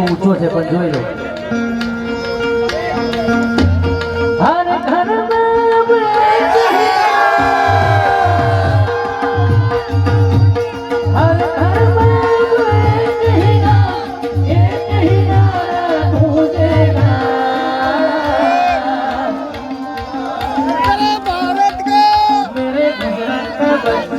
ઊંચો છે પણ જોઈ લો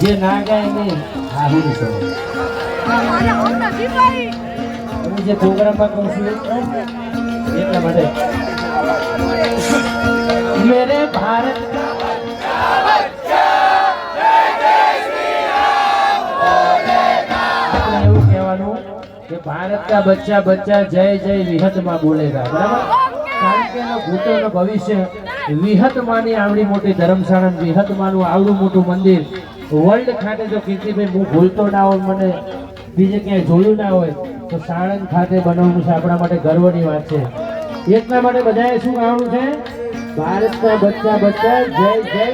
જે ના ગાય ને હારું નહીં કરો જે પ્રોગ્રામમાં કહું છું એટલા માટે. મેરે ભારત એવું કહેવાનું કે ભારત કા બચ્ચા બચ્ચા જય જય વિહતમાં બોલેગા. બરાબર? કારણ કે એનો ભૂતોનું ભવિષ્ય વિહતમાની આવડી મોટી ધર્મશાળા વિહત વિહતમાનું આવડું મોટું મંદિર વર્લ્ડ ખાતે જો કીર્તિભાઈ હું ભૂલતો ના હોય મને બીજે ક્યાંય જોયું ના હોય, તો સાણંદ ખાતે બનાવવું છે, આપણા માટે ગર્વની વાત છે. એટલા માટે બધાએ શું ગાવાનું છે? ભારતના બચ્ચા બચ્ચા, જય જય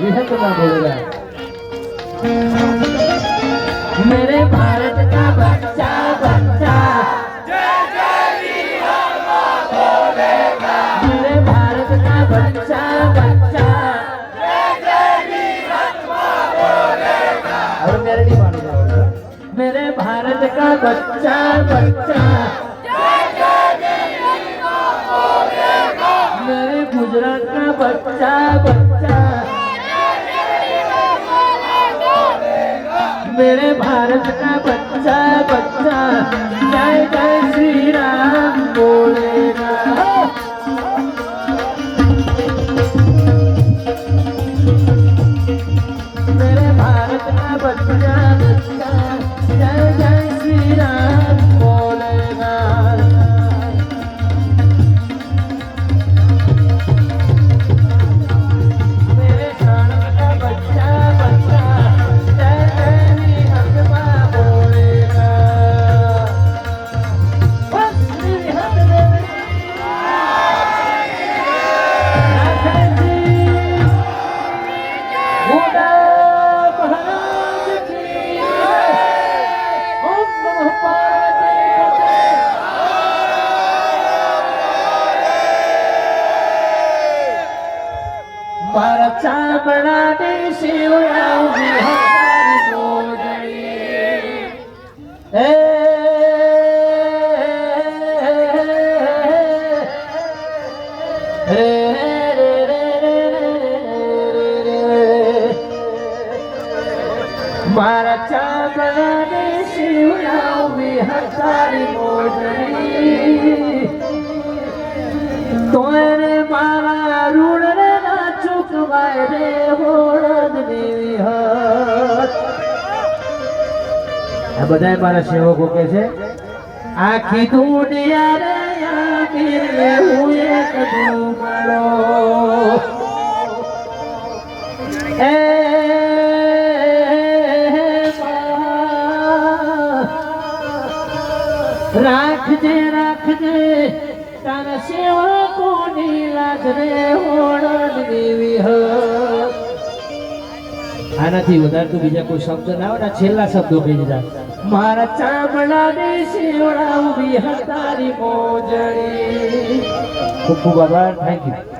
વિહતના બોલેલા. મેરે ભારત કા બચ્ચા. मेरे नहीं जाओ मेरे भारत का बच्चा बच्चा। मेरे गुजरात का बच्चा बच्चा। मेरे भारत का बच्चा बच्चा। મારા ચામડાની શિવરાવજી હમારી મોજણી હે રે રે રે રે મારા ચામડાની શિવરાવજી હમારી મોજણી તોરે મારા ઋણ રે ના આ બધાય મારા સેવકો કે છે આખી દુનિયા રે હું એક એ રાખજે રાખજે તારા સેવકોની લાજ રે હોળદ દેવી હત આનાથી વધારે તો બીજા કોઈ શબ્દ ના આવે ને છેલ્લા શબ્દો કહી દીધા. મારા ચામડાની ઊભી હતારી મોજણી. ખૂબ ખૂબ આભાર. Thank you